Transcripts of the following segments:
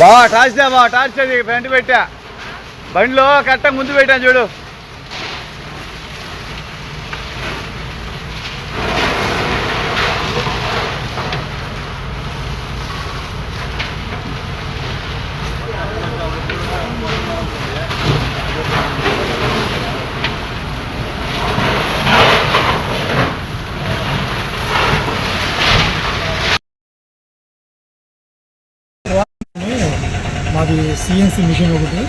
బా టార్చ్ దా బా torch front పెట్టా. బండిలో కట్ట ముందు పెట్టాను చూడు. మాది సిఎన్సీ మిషన్ ఒకటి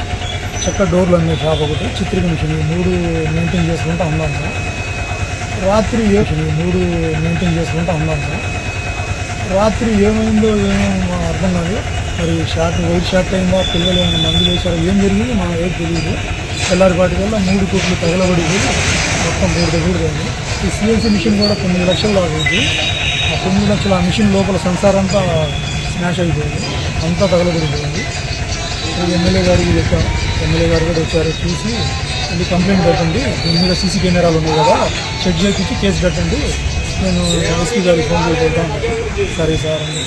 చెక్క డోర్లు అనే షాప్ ఒకటి చిత్రిక మిషన్ ఈ మూడు మెయింటైన్ చేసుకుంటూ ఉన్నాం సార్. రాత్రి ఏ మూడు మెయింటైన్ చేసుకుంటూ ఉన్నాం సార్. రాత్రి ఏమైందో ఏమో అర్థం కాదు మరి షార్ట్ వైట్ షార్ట్ అయిందా పిల్లలు ఏమైనా మందు వేశారో ఏం జరిగింది మా ఏం తెలియదు. తెల్లారిపాటి వల్ల మూడు కోట్లు తగలబడి మొత్తం మూడు దగ్గర ఈ సిఎన్సి మిషన్ కూడా తొమ్మిది లక్షలు లాగైంది ఆ తొమ్మిది లక్షల ఆ మిషన్ లోపల సంసారంతా అంతా స్మాష్ అయిపోయింది. అంతా తగలబడిపోయింది. ఎమ్మెల్యే గారికి చెప్పాం. ఎమ్మెల్యే గారు కూడా వచ్చారు. చూసి మళ్ళీ కంప్లైంట్ పెట్టండి. దీని మీద సీసీ కెమెరాలు ఉన్నాయి కదా. చెక్ చేయించి కేసు పెట్టండి. నేను ఎస్పీ గారికి ఫోన్ చేసి పెడతాను సరే సార్ అని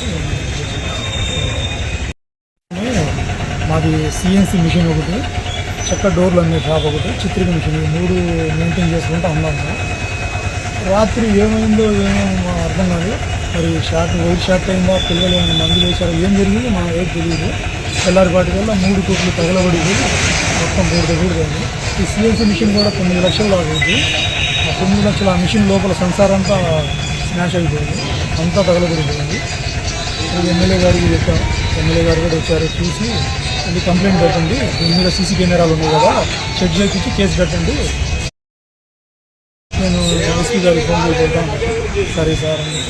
మాది సిఎన్సి మిషన్ ఒకటి చెక్క డోర్లు అనే షాప్ ఒకటి చిత్రిక మిషన్. ఈ మూడు మెయింటైన్ చేసుకుంటూ ఉన్నాం రాత్రి ఏమైందో ఏమో అర్థం కాదు మరి షార్ట్ వైట్ షార్ట్ అయిందా పిల్లలు ఏమైనా మందులు వేశారో ఏం జరిగింది మా ఏం తెలియదు. తెల్లారిపాటి వల్ల మూడు కోట్లు తగలబడి మొత్తం మూడు దగ్గర ఈ సిఎన్సీ మిషన్ కూడా తొమ్మిది లక్షలు లాగైంది ఆ తొమ్మిది లక్షల ఆ మిషన్ లోపల సంసారంతా అంతా స్మాష్ అయిపోయింది. అంతా తగలబడిపోయింది. ఎమ్మెల్యే గారికి చెప్పాం ఎమ్మెల్యే గారు కూడా వచ్చారు. చూసి అది కంప్లైంట్ పెట్టండి. దీని మీద సీసీ కెమెరాలు ఉన్నాయి కదా. చెక్ చేయించి కేసు పెట్టండి. నేను ఎస్పీ గారికి ఫోన్ చేసి సరే సార్ అని